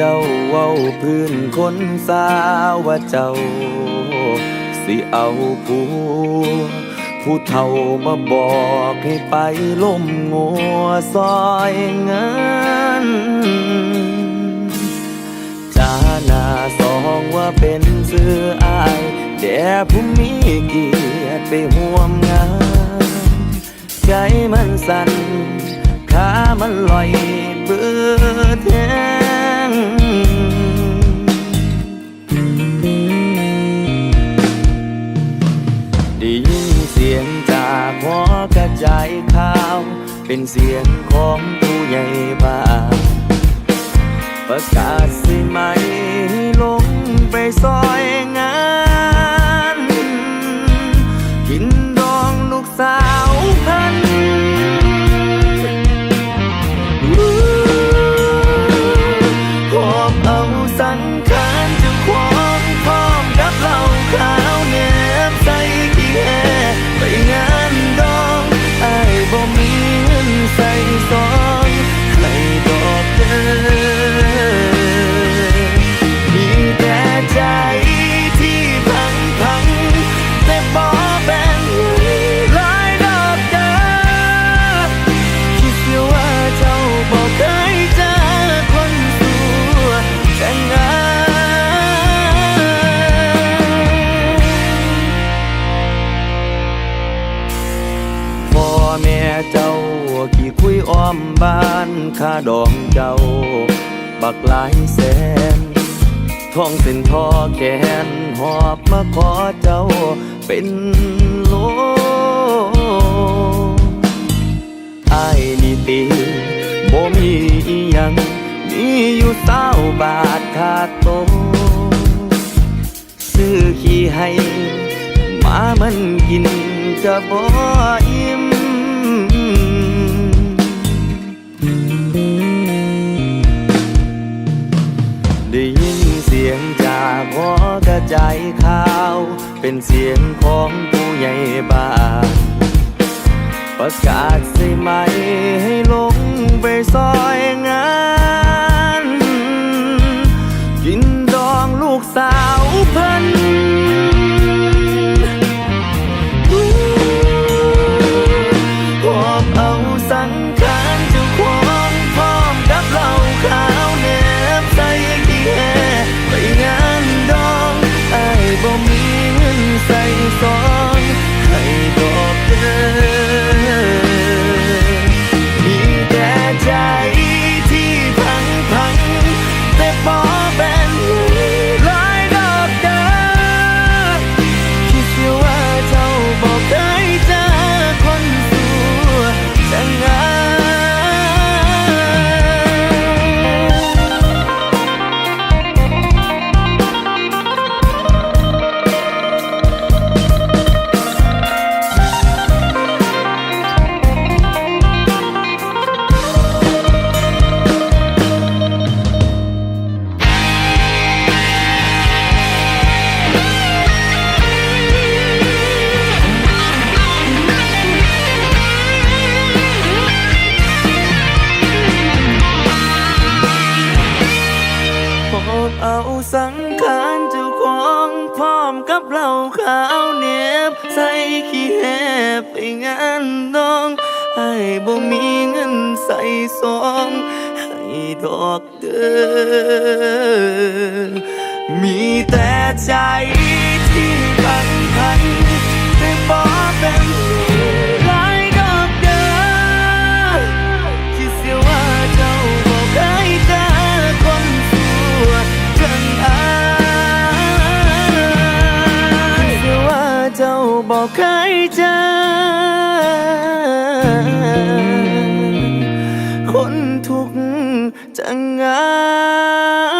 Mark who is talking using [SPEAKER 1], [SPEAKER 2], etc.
[SPEAKER 1] เจ้าเว้าพื้นคนสาวว่าเจ้า สิเอาผัวผู้เฒ่ามาบอกให้ไปล่มงัวซอยเงินจาหน้าสองว่าเป็นเสื้ออายแต่ผู้มีเกียรติไปห่วมงาน ใจมันสั่นขามันลอยเบื่อแท เป็นเสียงของผู้ใหญ่บ้านประกาศสิไหมให้ลงไปซอยงาน กินดองลูกสาวพันหอบเอาสังขาร มบ้านค่าดองเจ้า บักหลายแสนท้องเส้นทอแขนหอบมาขอเจ้าเป็นโลไอ้นี่ตีบ่มีอีหยังมีอยู่เศร้าบาทขาดโตซื้อขี้ให้หมามันกินจะบ่อิ่ม ใจขาว เป็นเสียงของผู้ใหญ่บ้านประกาศใช่ไหมให้ลงไปซอยงาน มีเงินใส่ซองให้ดอกเด้อ กับเราขาวเหน็บใส่ขี้แหบไปงานน้องไอ้บ่มีเงินใส่ซองให้ดอกเด้อมีแต่ใจ เคยเจอ คนทุกข์จังอา